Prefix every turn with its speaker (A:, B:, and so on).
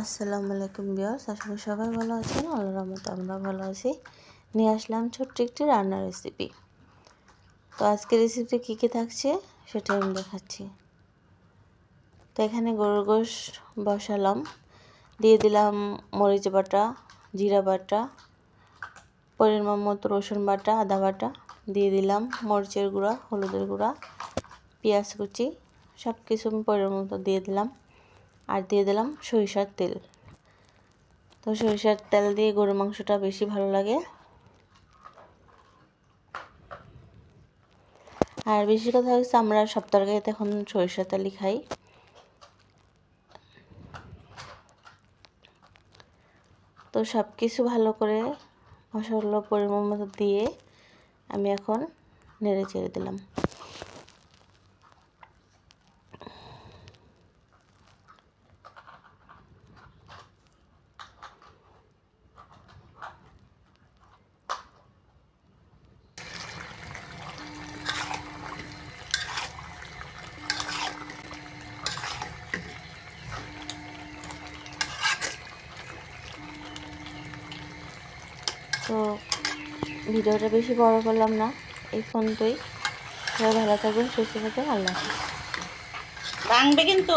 A: আসসালামু আলাইকুম বিয়ার্স আসলে সবাই ভালো আছেন, আল্লাহর রহমতে আমরা ভালো আছি। নিয়ে আসলাম ছোট্ট একটি রান্নার রেসিপি তো আজকে রেসিপিতে কী কী থাকছে সেটা আমি দেখাচ্ছি। তো এখানে গরুর গোশ বসালাম। দিয়ে দিলাম মরিচ বাটা, জিরা বাটা পরিমাণ মতো রসুন বাটা, আদা বাটা। দিয়ে দিলাম মরিচের গুঁড়া, হলুদের গুঁড়া, পেঁয়াজ কুচি সব কিছু আমি পরিমাণ মতো দিয়ে দিলাম। আর দিয়ে দিলাম সরিষার তেল। তো সরিষার তেল দিয়ে গরুর মাংসটা বেশি ভালো লাগে। আর বেশি কথা হচ্ছে আমরা সব তরকারিতে এখন সরিষার তেলই খাই। তো সব কিছু ভালো করে মশলা পরিমাণ মতো দিয়ে আমি এখন নেড়ে চেড়ে দিলাম। তো ভিডিওটা বেশি বড় করলাম না। এই পর্যন্তই সবাই ভালো থাকবেন, সুস্থ থাকবেন, আল্লাহ
B: কিন্তু।